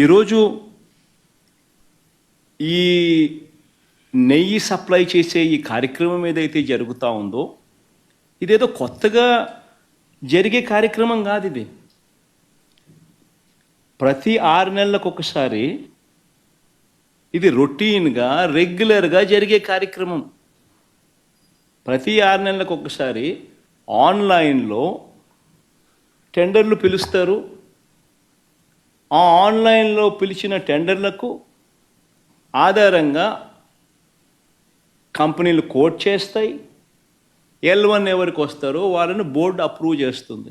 ఈరోజు ఈ నెయ్యి సప్లై చేసే ఈ కార్యక్రమం ఏదైతే జరుగుతూ ఉందో ఇదేదో కొత్తగా జరిగే కార్యక్రమం కాదు ఇది. ప్రతి ఆరు నెలలకు ఒకసారి ఇది రొటీన్గా రెగ్యులర్గా జరిగే కార్యక్రమం. ప్రతి ఆరు నెలలకు ఒకసారి ఆన్లైన్లో టెండర్లు పిలుస్తారు. ఆ ఆన్లైన్లో పిలిచిన టెండర్లకు ఆధారంగా కంపెనీలు కోట్ చేస్తాయి. ఎల్ వన్ ఎవరికి వస్తారో వాళ్ళని బోర్డు అప్రూవ్ చేస్తుంది.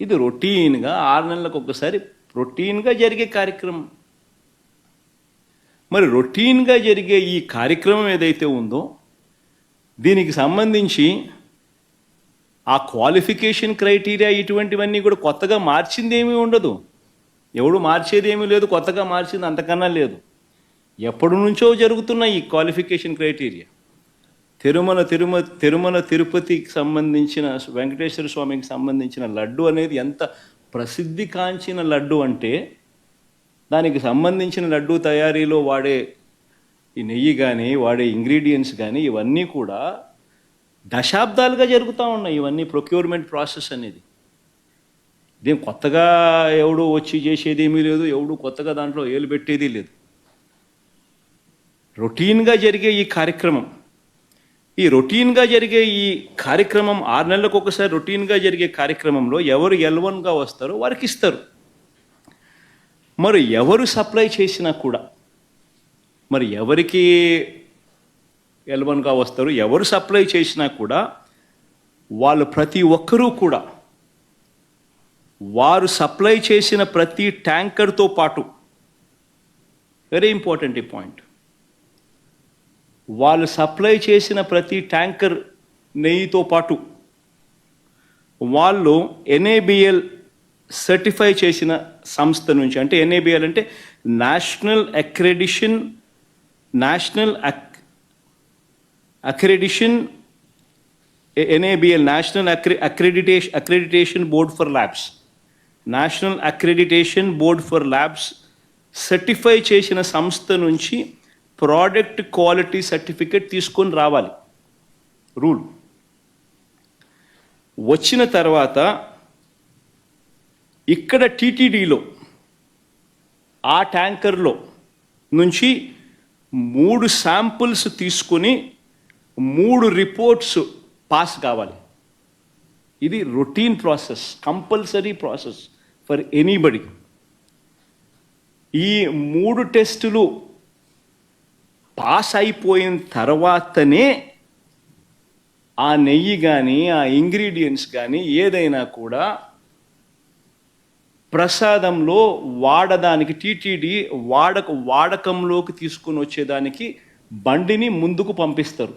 ఇది రొటీన్గా ఆరు నెలలకు ఒకసారి రొటీన్గా జరిగే కార్యక్రమం. మరి రొటీన్గా జరిగే ఈ కార్యక్రమం ఏదైతే ఉందో దీనికి సంబంధించి ఆ క్వాలిఫికేషన్ క్రైటీరియా ఇటువంటివన్నీ కూడా కొత్తగా మార్చింది ఏమీ ఉండదు. ఎవడు మార్చేది ఏమీ లేదు కొత్తగా మార్చింది అంతకన్నా లేదు. ఎప్పటి నుంచో జరుగుతున్న ఈ క్వాలిఫికేషన్ క్రైటీరియా. తిరుమల తిరుమ తిరుమల తిరుపతికి సంబంధించిన వెంకటేశ్వర స్వామికి సంబంధించిన లడ్డు అనేది ఎంత ప్రసిద్ధి కాంచిన లడ్డు అంటే దానికి సంబంధించిన లడ్డు తయారీలో వాడే ఈ నెయ్యి కానీ వాడే ఇంగ్రీడియంట్స్ కానీ ఇవన్నీ కూడా దశాబ్దాలుగా జరుగుతూ ఉన్నాయి. ఇవన్నీ ప్రొక్యూర్మెంట్ ప్రాసెస్ అనేది. దేని కొత్తగా ఎవడు వచ్చి చేసేది ఏమీ లేదు ఎవడు కొత్తగా దాంట్లో ఏలు పెట్టేది లేదు. రొటీన్గా జరిగే ఈ కార్యక్రమం ఈ రొటీన్గా జరిగే ఈ కార్యక్రమం ఆరు నెలలకు ఒకసారి రొటీన్గా జరిగే కార్యక్రమంలో ఎవరు ఎల్వన్గా వస్తారో వారికి ఇస్తారు. మరి ఎవరు సప్లై చేసినా కూడా మరి ఎవరికి ఎల్వన్గా వస్తారు ఎవరు సప్లై చేసినా కూడా వాళ్ళు ప్రతి ఒక్కరూ కూడా వారు సప్లై చేసిన ప్రతి ట్యాంకర్తో పాటు వెరీ ఇంపార్టెంట్ ఈ పాయింట్ వాళ్ళు సప్లై చేసిన ప్రతి ట్యాంకర్ నెయ్యితో పాటు వాళ్ళు ఎన్ఏబిఎల్ సర్టిఫై చేసిన సంస్థ నుంచి అంటే ఎన్ఏబిఎల్ అంటే national accreditation national accreditation NABL national accre accreditation accreditation board for labs national accreditation board for labs certify చేసిన సంస్థ నుంచి ప్రోడక్ట్ క్వాలిటీ సర్టిఫికేట్ తీసుకొని రావాలి. రూల్ వచ్చిన తర్వాత ఇక్కడ టీటీడీలో ఆ ట్యాంకర్లో నుంచి మూడు శాంపుల్స్ తీసుకొని మూడు రిపోర్ట్స్ పాస్ కావాలి. ఇది routine process compulsory process for anybody ఈ మూడు టెస్టులు పాస్ అయిపోయిన తర్వాతనే ఆ నెయ్యి కానీ ఆ ఇంగ్రీడియంట్స్ కానీ ఏదైనా కూడా ప్రసాదంలో వాడదానికి టీటీడీ వాడక వాడకంలోకి తీసుకుని వచ్చేదానికి బండిని ముందుకు పంపిస్తారు.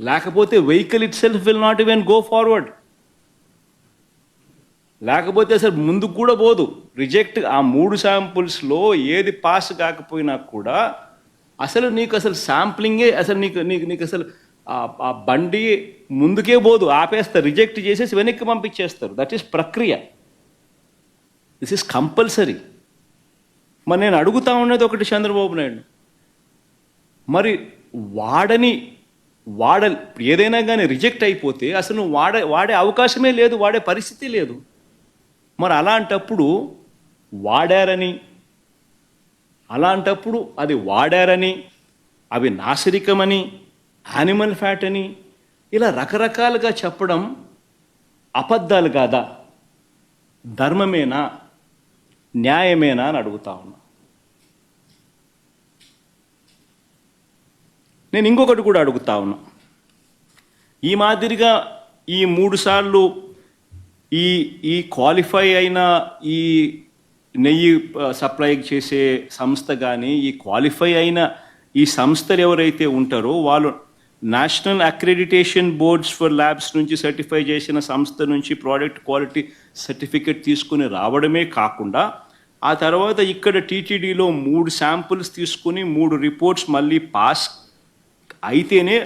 లేకపోతే vehicle itself will not even go forward. లేకపోతే అసలు ముందుకు కూడా పోదు. రిజెక్ట్ ఆ మూడు శాంపుల్స్లో ఏది పాస్ కాకపోయినా కూడా అసలు నీకు అసలు శాంప్లింగే అసలు నీకు నీకు నీకు అసలు ఆ- బండి ముందుకే పోదు. ఆపేస్తారు రిజెక్ట్ చేసేసి వెనక్కి పంపించేస్తారు. దట్ ఈస్ ప్రక్రియ. దిస్ ఇస్ కంపల్సరీ మరి నేను అడుగుతా ఉన్నది ఒకటి చంద్రబాబు నాయుడు. మరి వాడని వాడ ఏదైనా కానీ రిజెక్ట్ అయిపోతే అసలు వాడే వాడే అవకాశమే లేదు వాడే పరిస్థితి లేదు. మరి అలాంటప్పుడు వాడారని అలాంటప్పుడు అది వాడారని అవి నాసిరికమని యానిమల్ ఫ్యాట్ అని ఇలా రకరకాలుగా చెప్పడం అబద్ధాలు కాదా? ధర్మమేనా? న్యాయమేనా అని అడుగుతా ఉన్నా. నేను ఇంకొకటి కూడా అడుగుతా ఉన్నా. ఈ మాదిరిగా ఈ మూడు సార్లు ఈ ఈ క్వాలిఫై అయిన ఈ నెయ్యి సప్లై చేసే సంస్థ కానీ ఈ క్వాలిఫై అయిన ఈ సంస్థలు ఎవరైతే ఉంటారో వాళ్ళు national accreditation boards for labs నుంచి సర్టిఫై చేసిన సంస్థ నుంచి ప్రోడక్ట్ క్వాలిటీ సర్టిఫికేట్ తీసుకుని రావడమే కాకుండా ఆ తర్వాత ఇక్కడ టీటీడీలో మూడు శాంపుల్స్ తీసుకుని మూడు రిపోర్ట్స్ మళ్ళీ పాస్ అయితేనే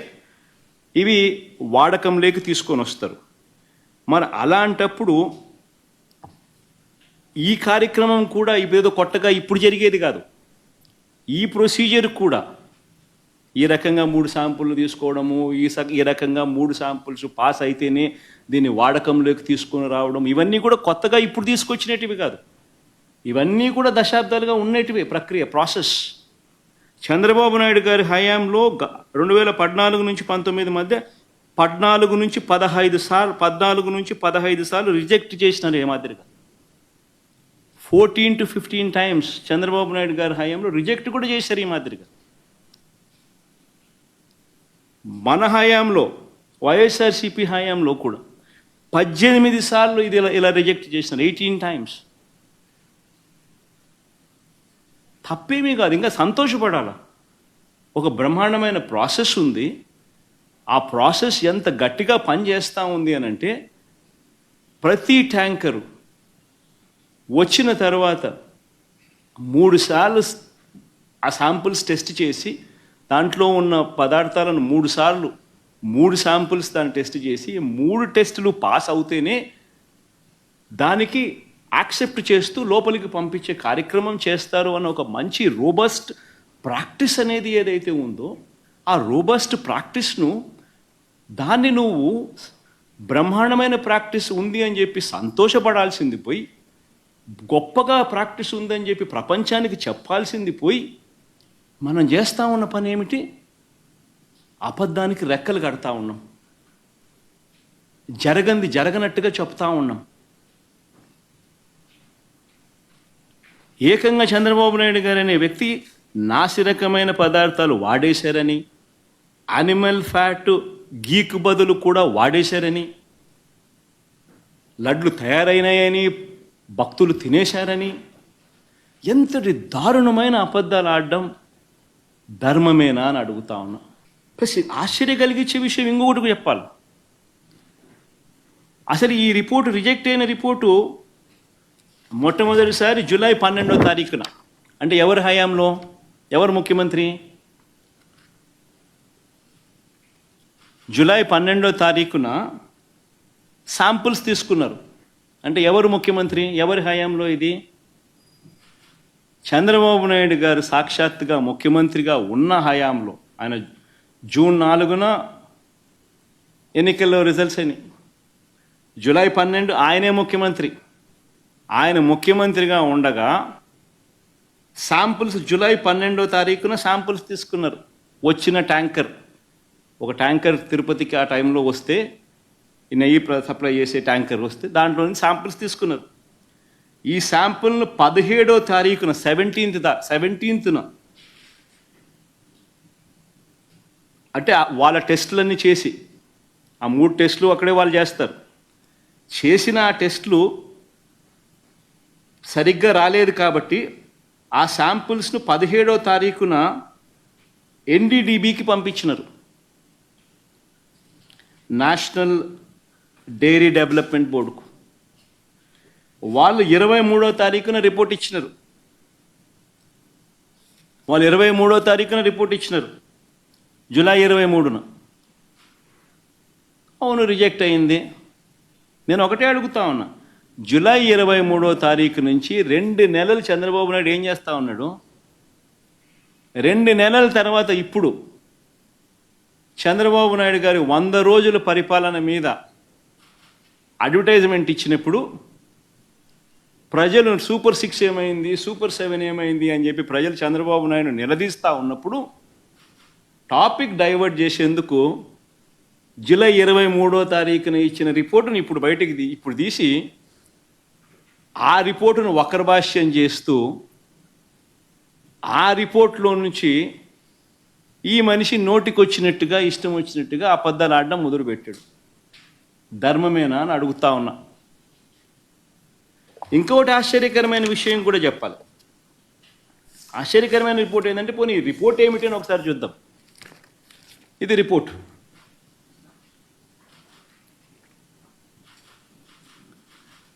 ఇవి వాడకంలోకి తీసుకొని వస్తారు. మరి అలాంటప్పుడు ఈ కార్యక్రమం కూడా ఏదో కొత్తగా ఇప్పుడు జరిగేది కాదు. ఈ ప్రొసీజర్ కూడా ఈ రకంగా మూడు శాంపుల్ని తీసుకోవడము ఈ స ఈ రకంగా మూడు శాంపుల్స్ పాస్ అయితేనే దీన్ని వాడకంలోకి తీసుకొని రావడం ఇవన్నీ కూడా కొత్తగా ఇప్పుడు తీసుకొచ్చినటివి కాదు. ఇవన్నీ కూడా దశాబ్దాలుగా ఉన్నటివి ప్రక్రియ ప్రాసెస్. చంద్రబాబు నాయుడు గారి హయాంలో గ- రెండు వేల పద్నాలుగు నుంచి పంతొమ్మిది మధ్య పద్నాలుగు నుంచి పదహైదు సార్లు పద్నాలుగు నుంచి పదహైదు సార్లు రిజెక్ట్ చేసినారు ఏ మాదిరిగా. Fourteen to fifteen times Chandrababu Naidu గారి హయాంలో రిజెక్ట్ కూడా చేశారు ఈ మాదిరిగా. మన హయాంలో వైఎస్ఆర్సిపి హయాంలో కూడా పద్దెనిమిది సార్లు ఇది ఇలా ఇలా రిజెక్ట్ చేసినారు ఎయిటీన్ టైమ్స్. తప్పేమీ కాదు ఇంకా సంతోషపడాల? ఒక బ్రహ్మాండమైన ప్రాసెస్ ఉంది. ఆ ప్రాసెస్ ఎంత గట్టిగా పనిచేస్తూ ఉంది అని అంటే ప్రతి ట్యాంకరు వచ్చిన తర్వాత మూడు సార్లు ఆ శాంపుల్స్ టెస్ట్ చేసి దాంట్లో ఉన్న పదార్థాలను మూడుసార్లు మూడు శాంపుల్స్ దాన్ని టెస్ట్ చేసి మూడు టెస్టులు పాస్ అవుతేనే దానికి యాక్సెప్ట్ చేస్తూ లోపలికి పంపించే కార్యక్రమం చేస్తారు అన్న ఒక మంచి రోబస్ట్ ప్రాక్టీస్ అనేది ఏదైతే ఉందో ఆ రోబస్ట్ ప్రాక్టీస్ను దాన్ని నువ్వు బ్రహ్మాండమైన ప్రాక్టీస్ ఉంది అని చెప్పి సంతోషపడాల్సింది పోయి గొప్పగా ప్రాక్టీస్ ఉందని చెప్పి ప్రపంచానికి చెప్పాల్సింది పోయి మనం చేస్తూ ఉన్న పని ఏమిటి? అబద్ధానికి రెక్కలు కడతా ఉన్నాం. జరగంది జరగనట్టుగా చెప్తా ఉన్నాం. ఏకంగా చంద్రబాబు నాయుడు గారు అనే వ్యక్తి నాసిరకమైన పదార్థాలు వాడేశారని యానిమల్ ఫ్యాట్ గీక్ బదులు కూడా వాడేశారని లడ్లు తయారైనాయని భక్తులు తినేశారని ఎంతటి దారుణమైన అబద్ధాలు ఆడడం ధర్మమేనా అని అడుగుతా ఉన్నా. ప్లస్ ఆశ్చర్య కలిగించే విషయం ఇంకొకటి చెప్పాలి. అసలు ఈ రిపోర్టు రిజెక్ట్ అయిన రిపోర్టు మొట్టమొదటిసారి జూలై పన్నెండో తారీఖున. అంటే ఎవరి హయాంలో? ఎవరు ముఖ్యమంత్రి? జూలై పన్నెండో తారీఖున శాంపుల్స్ తీసుకున్నారు. అంటే ఎవరు ముఖ్యమంత్రి ఎవరి హయాంలో ఇది? చంద్రబాబు నాయుడు గారు సాక్షాత్తుగా ముఖ్యమంత్రిగా ఉన్న హయాంలో ఆయన జూన్ నాలుగున ఎన్నికల్లో రిజల్ట్స్ అయినాయి. జూలై పన్నెండు ఆయనే ముఖ్యమంత్రి. ఆయన ముఖ్యమంత్రిగా ఉండగా శాంపుల్స్ జూలై పన్నెండో తారీఖున శాంపుల్స్ తీసుకున్నారు. వచ్చిన ట్యాంకర్. ఒక ట్యాంకర్ తిరుపతికి ఆ టైంలో వస్తే ఈ నెయ్యి ప్ర- సప్లై చేసే ట్యాంకర్ వస్తే దాంట్లో నుంచి శాంపుల్స్ తీసుకున్నారు. ఈ శాంపుల్ను పదిహేడో తారీఖున సెవెంటీన్త్ దా సెవెంటీన్త్న అంటే వాళ్ళ టెస్టులన్నీ చేసి ఆ మూడు టెస్టులు అక్కడే వాళ్ళు చేస్తారు. చేసిన ఆ టెస్టులు సరిగ్గా రాలేదు కాబట్టి ఆ శాంపుల్స్ను పదిహేడో తారీఖున ఎన్డీడీబీకి పంపించినారు. నేషనల్ డైరీ డెవలప్మెంట్ బోర్డుకు. వాళ్ళు ఇరవై మూడో తారీఖున రిపోర్ట్ ఇచ్చినారు. వాళ్ళు ఇరవై మూడో తారీఖున రిపోర్ట్ ఇచ్చినారు. జూలై ఇరవై మూడున. అవును రిజెక్ట్ అయింది. నేను ఒకటే అడుగుతా ఉన్నా. జూలై ఇరవై మూడో తారీఖు నుంచి రెండు నెలలు చంద్రబాబు నాయుడు ఏం చేస్తా ఉన్నాడు? రెండు నెలల తర్వాత ఇప్పుడు చంద్రబాబు నాయుడు గారి వంద రోజుల పరిపాలన మీద అడ్వర్టైజ్మెంట్ ఇచ్చినప్పుడు ప్రజలు సూపర్ సిక్స్ ఏమైంది సూపర్ సెవెన్ ఏమైంది అని చెప్పి ప్రజలు చంద్రబాబు నాయుడు నిలదీస్తూ ఉన్నప్పుడు టాపిక్ డైవర్ట్ చేసేందుకు జూలై ఇరవై మూడో తారీఖున ఇచ్చిన రిపోర్టును ఇప్పుడు బయటికి ఇప్పుడు తీసి ఆ రిపోర్టును వక్రభాష్యం చేస్తూ ఆ రిపోర్ట్లో నుంచి ఈ మనిషి నోటికొచ్చినట్టుగా ఇష్టం వచ్చినట్టుగా అబద్ధాలు ఆడడం మొదలుపెట్టాడు. ధర్మమేనా అని అడుగుతా ఉన్నా. ఇంకొకటి ఆశ్చర్యకరమైన విషయం కూడా చెప్పాలి. ఆశ్చర్యకరమైన రిపోర్ట్ ఏంటంటే పోనీ రిపోర్ట్ ఏమిటి అని ఒకసారి చూద్దాం. ఇది రిపోర్ట్.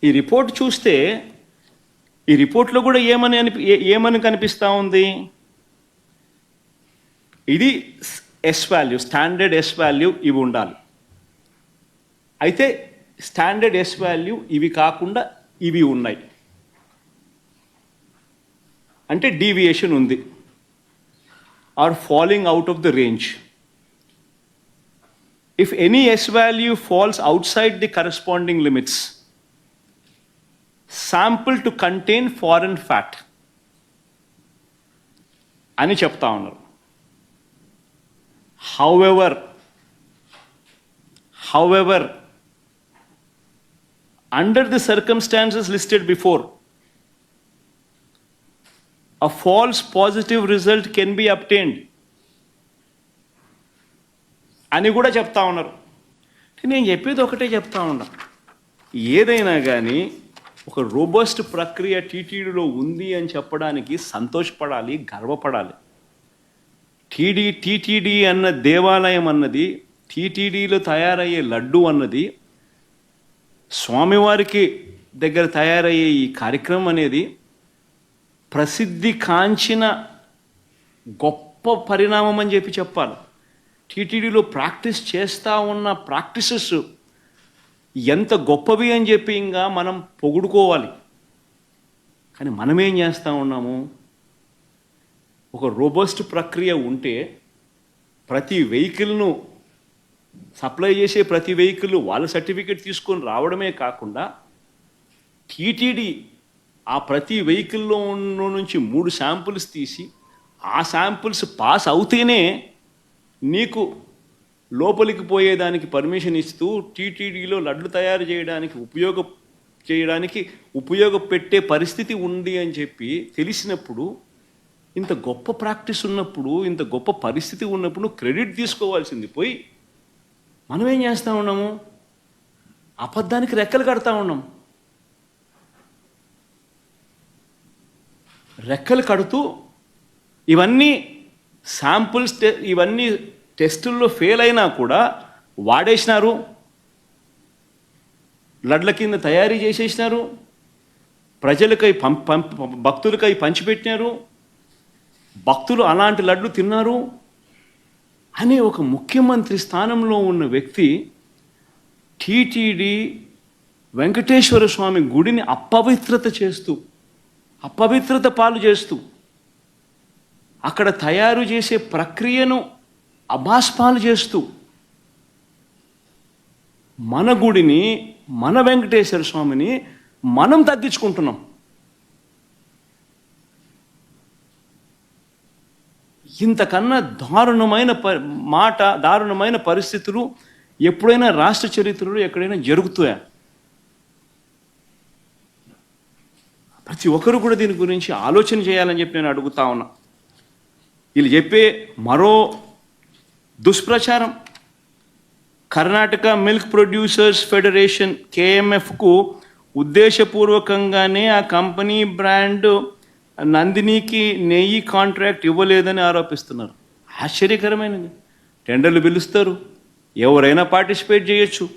ఈ రిపోర్ట్ చూస్తే ఈ రిపోర్ట్లో కూడా ఏమని అనిపి ఏమని కనిపిస్తూ ఉంది? ఇది S value standard S value ఇవి ఉండాలి. అయితే స్టాండర్డ్ ఎస్ వాల్యూ ఇవి కాకుండా ఇవి ఉన్నాయి. అంటే డీవియేషన్ ఉంది. Or falling out of the range if any S value falls outside the corresponding limits, sample to contain foreign fat అని చెప్తా ఉన్నారు. However however under the circumstances listed before a false positive result can be obtained. అని కూడా చెప్తా ఉన్నారు. నేను చెప్పేది ఒకటే చెప్తా ఉన్నా. ఏదైనా కానీ ఒక రోబస్ట్ ప్రక్రియ టీటీడీలో ఉంది అని చెప్పడానికి సంతోషపడాలి గర్వపడాలి. టీడీ టీటీడీ అన్న దేవాలయం అన్నది టీటీడీలో తయారయ్యే లడ్డు అన్నది స్వామివారికి దగ్గర తయారయ్యే ఈ కార్యక్రమం అనేది ప్రసిద్ధి కాంచిన గొప్ప పరిణామం అని చెప్పి చెప్పాలి. టీటీడీలో ప్రాక్టీస్ చేస్తూ ఉన్న ప్రాక్టీసెస్ ఎంత గొప్పవి అని చెప్పి ఇంకా మనం పొగుడుకోవాలి. కానీ మనమేం చేస్తూ ఉన్నాము? ఒక రోబస్ట్ ప్రక్రియ ఉంటే ప్రతి వెహికల్ను సప్లై చేసే ప్రతి వెహికల్ వాళ్ళ సర్టిఫికేట్ తీసుకొని రావడమే కాకుండా టీటీడీ ఆ ప్రతి వెహికల్లో ఉన్న నుంచి మూడు శాంపుల్స్ తీసి ఆ శాంపుల్స్ పాస్ అవుతేనే నీకు లోపలికి పోయేదానికి పర్మిషన్ ఇస్తూ టీటీడీలో లడ్లు తయారు చేయడానికి ఉపయోగ చేయడానికి ఉపయోగపెట్టే పరిస్థితి ఉంది అని చెప్పి తెలిసినప్పుడు ఇంత గొప్ప ప్రాక్టీస్ ఉన్నప్పుడు ఇంత గొప్ప పరిస్థితి ఉన్నప్పుడు క్రెడిట్ తీసుకోవాల్సింది. పోయి మనం ఏం చేస్తూ ఉన్నాము? అబద్ధానికి రెక్కలు కడతా ఉన్నాం. రెక్కలు కడుతూ ఇవన్నీ శాంపుల్స్ ఇవన్నీ టెస్టుల్లో ఫెయిల్ అయినా కూడా వాడేసినారు. లడ్ల కింద తయారీ చేసేసినారు. ప్రజలకై పం పంప్ భక్తులకై పంచిపెట్టినారు. భక్తులు అలాంటి లడ్లు తిన్నారు అనే ఒక ముఖ్యమంత్రి స్థానంలో ఉన్న వ్యక్తి టీటీడీ వెంకటేశ్వర స్వామి గుడిని అపవిత్రత చేస్తూ అపవిత్రత పాలు చేస్తూ అక్కడ తయారు చేసే ప్రక్రియను అభాస్పాలు చేస్తూ మన గుడిని మన వెంకటేశ్వర స్వామిని మనం తగ్గించుకుంటున్నాం. ఇంతకన్నా దారుణమైన ప మాట దారుణమైన పరిస్థితులు ఎప్పుడైనా రాష్ట్ర చరిత్రలో ఎక్కడైనా జరుగుతాయా? ప్రతి ఒక్కరు కూడా దీని గురించి ఆలోచన చేయాలని చెప్పి నేను అడుగుతా ఉన్నా. వీళ్ళు చెప్పే మరో దుష్ప్రచారం. కర్ణాటక మిల్క్ ప్రొడ్యూసర్స్ ఫెడరేషన్ కేఎంఎఫ్కు ఉద్దేశపూర్వకంగానే ఆ కంపెనీ బ్రాండ్ నందినికి నెయ్యి కాంట్రాక్ట్ ఇవ్వలేదని ఆరోపిస్తున్నారు. ఆశ్చర్యకరమైనది. టెండర్లు పిలుస్తారు. ఎవరైనా పార్టిసిపేట్ చేయొచ్చు.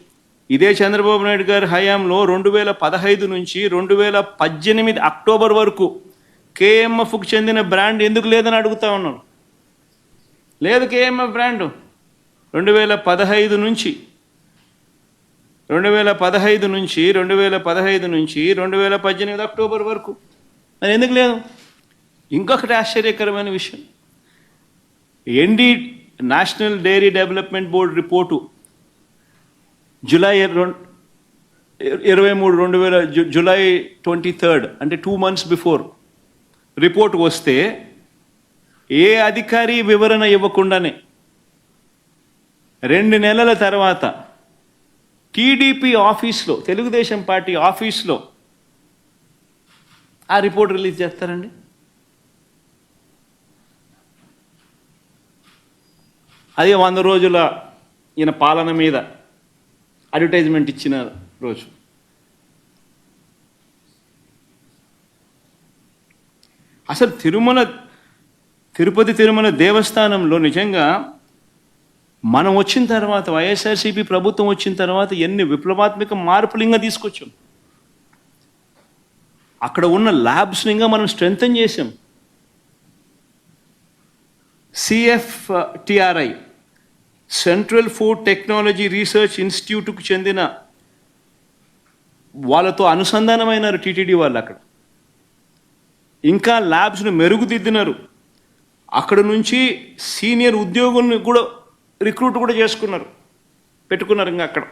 ఇదే చంద్రబాబు నాయుడు గారి హయాంలో రెండు వేల పదహైదు నుంచి రెండు వేల పద్దెనిమిది అక్టోబర్ వరకు కేఎంఎఫ్కు చెందిన బ్రాండ్ ఎందుకు లేదని అడుగుతా ఉన్నారు లేదు కేఎంఎఫ్ బ్రాండ్. రెండు వేల పదహైదు నుంచి రెండు వేల పదహైదు నుంచి రెండు వేల పదహైదు నుంచి రెండు వేల పద్దెనిమిది అక్టోబర్ వరకు మరి ఎందుకు లేదు? ఇంకొకటి ఆశ్చర్యకరమైన విషయం. MD national dairy development board report July రెండు ఇరవై మూడు రెండు వేల జు- జూలై ట్వంటీ థర్డ్ అంటే టూ మంత్స్ బిఫోర్ రిపోర్ట్ వస్తే ఏ అధికారి వివరణ ఇవ్వకుండానే రెండు నెలల తర్వాత టీడీపీ ఆఫీస్లో తెలుగుదేశం పార్టీ ఆఫీస్లో ఆ రిపోర్ట్ రిలీజ్ చేస్తారండి? అదే వంద రోజుల ఈయన పాలన మీద అడ్వర్టైజ్మెంట్ ఇచ్చిన రోజు. అసలు తిరుమల తిరుపతి తిరుమల దేవస్థానంలో నిజంగా మనం వచ్చిన తర్వాత వైఎస్ఆర్సీపీ ప్రభుత్వం వచ్చిన తర్వాత ఎన్ని విప్లవాత్మక మార్పులు ఇంకా తీసుకొచ్చాం? అక్కడ ఉన్న ల్యాబ్స్ని ఇంకా మనం స్ట్రెంగ్తన్ చేసాం CF TRI central food technology research ఇన్స్టిట్యూట్కు చెందిన వాళ్ళతో అనుసంధానమైనారు టీటీడీ వాళ్ళు అక్కడ. ఇంకా ల్యాబ్స్ను మెరుగుదిద్దినారు. అక్కడ నుంచి సీనియర్ ఉద్యోగుల్ని కూడా రిక్రూట్ కూడా చేసుకున్నారు. పెట్టుకున్నారు ఇంకా అక్కడ.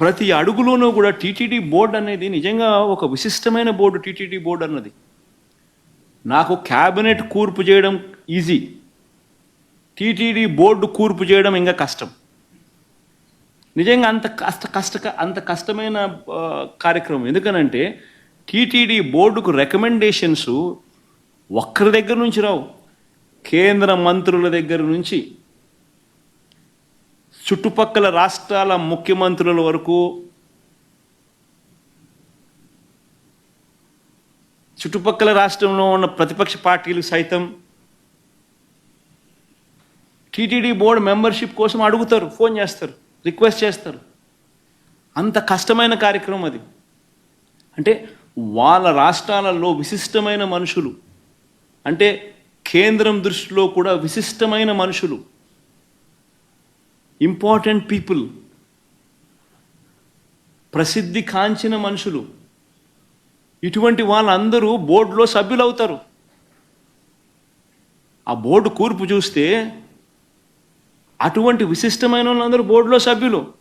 ప్రతి అడుగులోనూ కూడా టీటీడీ బోర్డు అనేది నిజంగా ఒక విశిష్టమైన బోర్డు టీటీడీ బోర్డు అన్నది. నాకు క్యాబినెట్ కూర్పు చేయడం ఈజీ. టీటీడీ బోర్డు కూర్పు చేయడం ఇంకా కష్టం. నిజంగా అంత కష్ట కష్ట అంత కష్టమైన కార్యక్రమం. ఎందుకనంటే టీటీడీ బోర్డుకు రికమెండేషన్స్ ఒక్కరి దగ్గర నుంచి రావు. కేంద్ర మంత్రుల దగ్గర నుంచి చుట్టుపక్కల రాష్ట్రాల ముఖ్యమంత్రుల వరకు చుట్టుపక్కల రాష్ట్రంలో ఉన్న ప్రతిపక్ష పార్టీలు సైతం టీటీడీ బోర్డు మెంబర్షిప్ కోసం అడుగుతారు ఫోన్ చేస్తారు రిక్వెస్ట్ చేస్తారు. అంత కష్టమైన కార్యక్రమం అది. అంటే వాళ్ళ రాష్ట్రాలలో విశిష్టమైన మనుషులు అంటే కేంద్రం దృష్టిలో కూడా విశిష్టమైన మనుషులు ఇంపార్టెంట్ పీపుల్ ప్రసిద్ధి కాంచిన మనుషులు. ఇటువంటి వాళ్ళందరూ బోర్డులో సభ్యులు అవుతారు ఆ బోర్డు కూర్పు చూస్తే అటువంటి విశిష్టమైన వాళ్ళందరూ బోర్డులో సభ్యులు.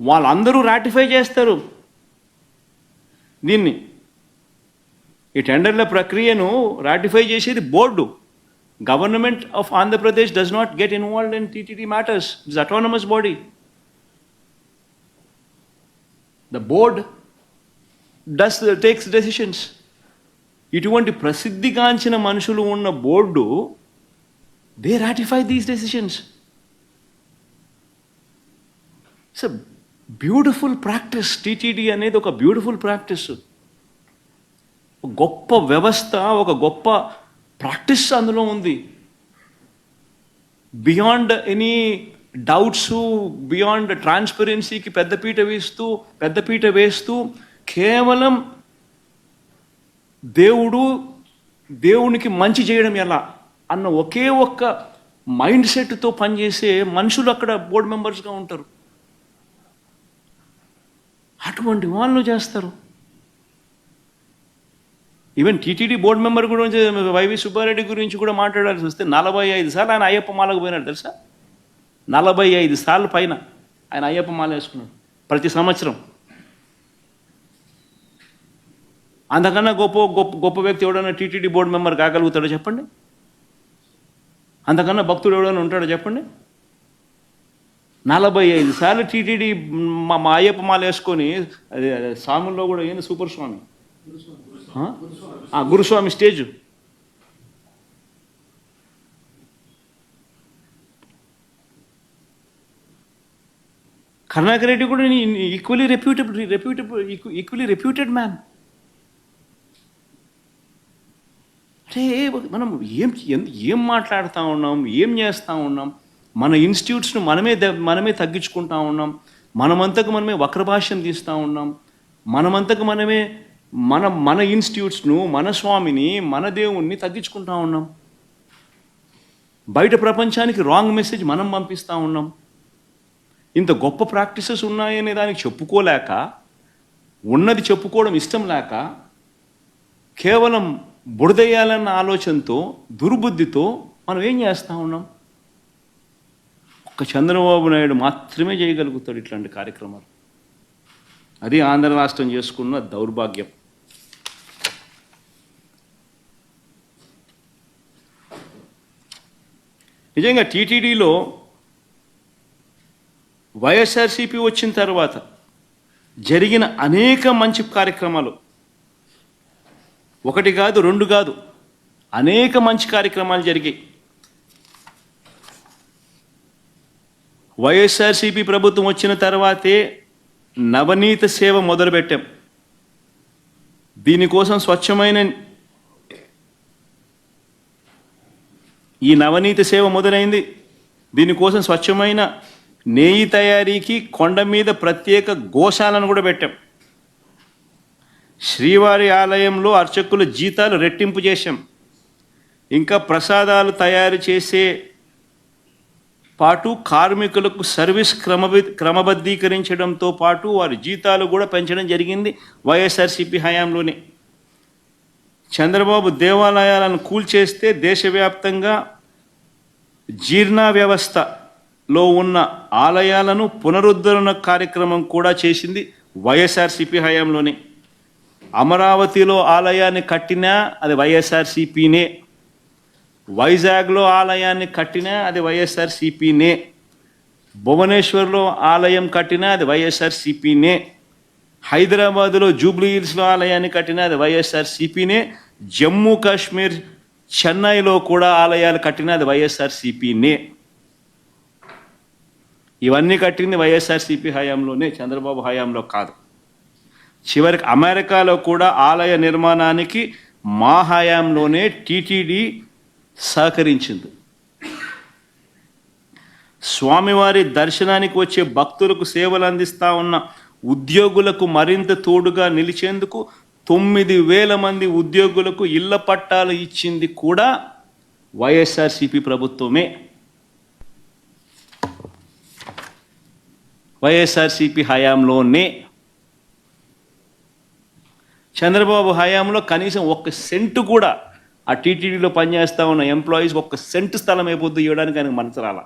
వాళ్ళందరూ రాటిఫై చేస్తారు. దీన్ని ఈ టెండర్ల ప్రక్రియను రాటిఫై చేసేది board. Government of Andhra Pradesh does not get involved in TTD matters it's autonomous body the board does takes decisions ఇటువంటి ప్రసిద్ధిగాంచిన మనుషులు ఉన్న board they ratify these decisions it's beautiful practice TTD అనేది ఒక బ్యూటిఫుల్ ప్రాక్టీస్ గొప్ప వ్యవస్థ ఒక గొప్ప ప్రాక్టీస్ అందులో ఉంది. బియాండ్ ఎనీ డౌట్స్ బియాండ్ ట్రాన్స్పరెన్సీకి పెద్దపీట వేస్తూ పెద్దపీట వేస్తూ కేవలం దేవుడు దేవునికి మంచి చేయడం ఎలా? అన్న ఒకే ఒక్క మైండ్ సెట్తో పనిచేసే మనుషులు అక్కడ బోర్డు మెంబర్స్గా ఉంటారు. అటువంటి వాళ్ళు చేస్తారు. ఈవెన్ టీటీడీ బోర్డు మెంబర్ గురించి వైవి సుబ్బారెడ్డి గురించి కూడా మాట్లాడాల్సి వస్తే నలభై ఐదు సార్లు ఆయన అయ్యప్ప మాలకు పోయినాడు తెలుసా? నలభై ఐదు సార్లు పైన ఆయన అయ్యప్ప మాల వేసుకున్నాడు ప్రతి సంవత్సరం. అంతకన్నా గొప్ప గొప్ప గొప్ప వ్యక్తి ఎవడైనా టీటీడీ బోర్డు మెంబర్ కాగలుగుతాడో చెప్పండి? అంతకన్నా భక్తుడు ఎవడైనా ఉంటాడో చెప్పండి? నలభై ఐదు సార్లు టీటీడీ మా మా అయ్యప్ప మాల వేసుకొని అది అదే స్వాముల్లో కూడా ఏంది? సూపర్ స్వామి. గురుస్వామి స్టేజ్. కరుణాకర్ రెడ్డి కూడా equally reputable reputable equally reputed man అంటే మనం ఏం ఏం మాట్లాడుతూ ఉన్నాం ఏం చేస్తూ ఉన్నాం? మన ఇన్స్టిట్యూట్స్ను మనమే మనమే తగ్గించుకుంటా ఉన్నాం. మనమంతకు మనమే వక్రభాష్యం తీస్తూ ఉన్నాం. మనమంతకు మనమే మన మన ఇన్స్టిట్యూట్స్ను మన స్వామిని మన దేవుణ్ణి తగ్గించుకుంటా ఉన్నాం. బయట ప్రపంచానికి రాంగ్ మెసేజ్ మనం పంపిస్తూ ఉన్నాం. ఇంత గొప్ప ప్రాక్టీసెస్ ఉన్నాయనే దానికి చెప్పుకోలేక ఉన్నది చెప్పుకోవడం ఇష్టం లేక కేవలం బుడదేయాలన్న ఆలోచనతో దుర్బుద్ధితో మనం ఏం చేస్తూ ఉన్నాం? ఒక్క చంద్రబాబు నాయుడు మాత్రమే చేయగలుగుతాడు ఇట్లాంటి కార్యక్రమాలు. అది ఆంధ్ర రాష్ట్రం చేసుకున్న దౌర్భాగ్యం. నిజంగా టీటీడీలో వైఎస్ఆర్సీపీ వచ్చిన తర్వాత జరిగిన అనేక మంచి కార్యక్రమాలు. ఒకటి కాదు రెండు కాదు అనేక మంచి కార్యక్రమాలు జరిగాయి. వైఎస్ఆర్సీపీ ప్రభుత్వం వచ్చిన తర్వాతే నవనీత సేవ మొదలుపెట్టాం. దీనికోసం స్వచ్ఛమైన ఈ నవనీత సేవ మొదలైంది. దీనికోసం స్వచ్ఛమైన నేయి తయారీకి కొండ మీద ప్రత్యేక గోశాలను కూడా పెట్టాం. శ్రీవారి ఆలయంలో అర్చకుల జీతాలు రెట్టింపు చేశాం. ఇంకా ప్రసాదాలు తయారు చేసే పాటు కార్మికులకు సర్వీస్ క్రమబి క్రమబద్ధీకరించడంతో పాటు వారి జీతాలు కూడా పెంచడం జరిగింది. వైఎస్ఆర్సీపీ హయాంలోనే. చంద్రబాబు దేవాలయాలను కూల్చేస్తే దేశవ్యాప్తంగా జీర్ణ వ్యవస్థలో ఉన్న ఆలయాలను పునరుద్ధరణ కార్యక్రమం కూడా చేసింది వైఎస్ఆర్సీపీ హయాంలోనే. అమరావతిలో ఆలయాన్ని కట్టినా అది వైఎస్ఆర్సీపీనే. వైజాగ్లో ఆలయాన్ని కట్టినా అది వైఎస్ఆర్సిపినే. భువనేశ్వర్లో ఆలయం కట్టినా అది వైఎస్ఆర్సిపినే. హైదరాబాద్లో జూబ్లీ హిల్స్లో ఆలయాన్ని కట్టిన అది వైఎస్ఆర్సీపీనే జమ్మూ కాశ్మీర్ చెన్నైలో కూడా ఆలయాలు కట్టిన అది వైఎస్ఆర్సీపీనే. ఇవన్నీ కట్టింది వైఎస్ఆర్సీపీ హయాంలోనే చంద్రబాబు హయాంలో కాదు. చివరికి అమెరికాలో కూడా ఆలయ నిర్మాణానికి మా హయాంలోనే టీటీడీ సహకరించింది. స్వామివారి దర్శనానికి వచ్చే భక్తులకు సేవలు అందిస్తా ఉన్న ఉద్యోగులకు మరింత తోడుగా నిలిచేందుకు తొమ్మిది వేల మంది ఉద్యోగులకు ఇళ్ళ పట్టాలు ఇచ్చింది కూడా వైఎస్ఆర్సిపి ప్రభుత్వమే. వైఎస్ఆర్సిపి హయాంలోనే చంద్రబాబు హయాంలో కనీసం ఒక్క సెంటు కూడా ఆ టీటీడీలో పనిచేస్తా ఉన్న ఎంప్లాయీస్ ఒక్క సెంటు స్థలం అయిపోద్దు ఇవ్వడానికి ఆయనకు మనసు రాలా.